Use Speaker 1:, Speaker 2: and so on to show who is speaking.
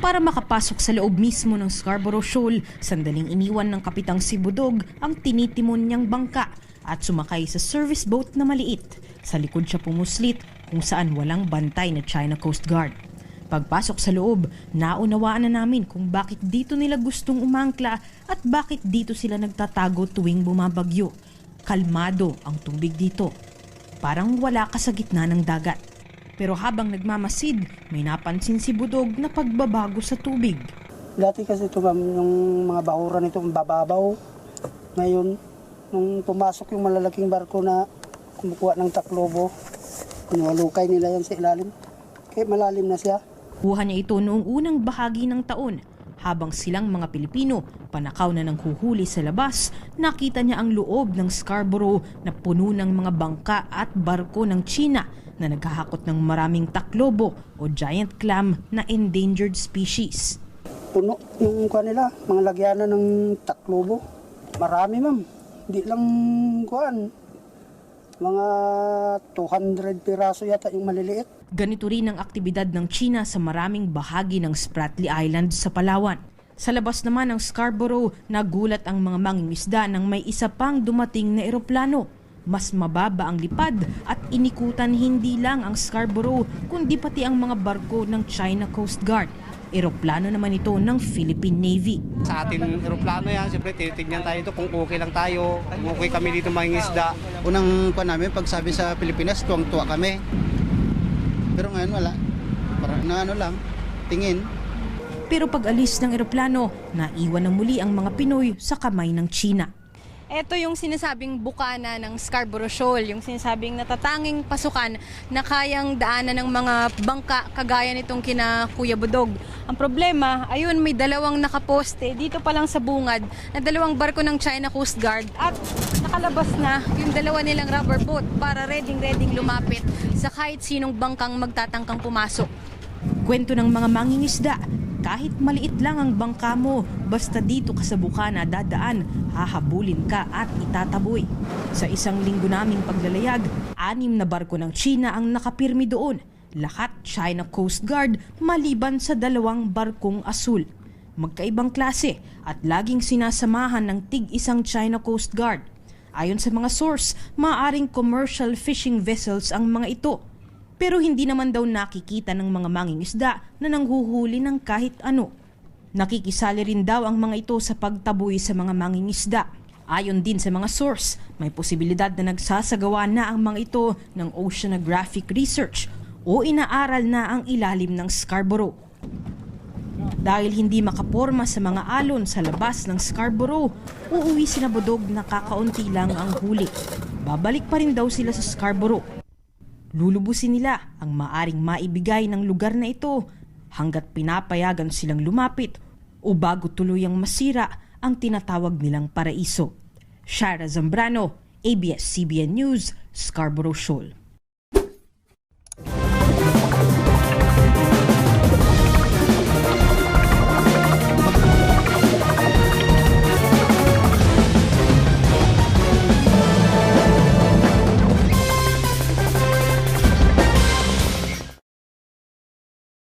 Speaker 1: Para makapasok sa loob mismo ng Scarborough Shoal, sandaling iniwan ng Kapitang Sibudog ang tinitimon niyang bangka at sumakay sa service boat na maliit. Sa likod siya pumuslit kung saan walang bantay na China Coast Guard. Pagpasok sa loob, naunawaan na namin kung bakit dito nila gustong umangkla at bakit dito sila nagtatago tuwing bumabagyo. Kalmado ang tubig dito. Parang wala ka sa gitna ng dagat. Pero habang nagmamasid, may napansin si Budog na pagbabago sa tubig.
Speaker 2: Dati kasi ito ma'am, yung mga bakuran ito, bababaw. Ngayon, nung pumasok yung malalaking barko na kumukuha ng taklobo, niwalukay nila yan sa ilalim. Kaya malalim na siya.
Speaker 1: Kuha niya ito noong unang bahagi ng taon. Habang silang mga Pilipino, panakaw na ng huhuli sa labas, nakita niya ang loob ng Scarborough na puno ng mga bangka at barko ng China na naghahakot ng maraming taklobo o giant clam na endangered species.
Speaker 2: Puno yung kuha nila, mga lagyanan ng taklobo. Marami ma'am. Hindi lang kuhan. Mga 200 piraso yata yung maliliit.
Speaker 1: Ganito rin ang aktibidad ng China sa maraming bahagi ng Spratly Island sa Palawan. Sa labas naman ng Scarborough, nagulat ang mga mangingisda nang may isa pang dumating na eroplano. Mas mababa ang lipad at inikutan hindi lang ang Scarborough kundi pati ang mga barko ng China Coast Guard. Eroplano naman ito ng Philippine Navy.
Speaker 3: Sa ating eroplano yan, siyempre tinitignan tayo ito kung okay lang tayo, kung okay kami dito mangingisda.
Speaker 4: Unang pa namin, pag sabi sa Pilipinas, tuwang-tuwa kami. Pero ngayon wala. Para na ano lang, tingin.
Speaker 1: Pero pag alis ng eroplano, naiwan na muli ang mga Pinoy sa kamay ng China.
Speaker 5: Ito yung sinasabing bukana ng Scarborough Shoal, yung sinasabing natatanging pasukan na kayang daanan ng mga bangka kagaya nitong kina Kuya Budog. Ang problema, ayun may dalawang nakaposte dito pa lang sa bungad na dalawang barko ng China Coast Guard at nakalabas na yung dalawa nilang rubber boat para ready-ready lumapit sa kahit sinong bangkang magtatangkang pumasok.
Speaker 1: Kwento ng mga mangingisda, kahit maliit lang ang bangka mo, basta dito ka sa bukana dadaan, hahabulin ka at itataboy. Sa isang linggo naming paglalayag, anim na barko ng China ang nakapirmi doon. Lahat China Coast Guard maliban sa dalawang barkong asul. Magkaibang klase at laging sinasamahan ng tig isang China Coast Guard. Ayon sa mga source, maaring commercial fishing vessels ang mga ito. Pero hindi naman daw nakikita ng mga mangingisda na nanghuhuli ng kahit ano. Nakikisali rin daw ang mga ito sa pagtaboy sa mga mangingisda. Ayon din sa mga source, may posibilidad na nagsasagawa na ang mga ito ng oceanographic research o inaaral na ang ilalim ng Scarborough. Dahil hindi makaporma sa mga alon sa labas ng Scarborough, uuwi si Nabudog na kakaunti lang ang huli. Babalik pa rin daw sila sa Scarborough Lulubusin nila ang maaring maibigay ng lugar na ito hanggat pinapayagan silang lumapit o bago tuluyang masira ang tinatawag nilang paraiso. Shara Zambrano, ABS-CBN News, Scarborough Shoal.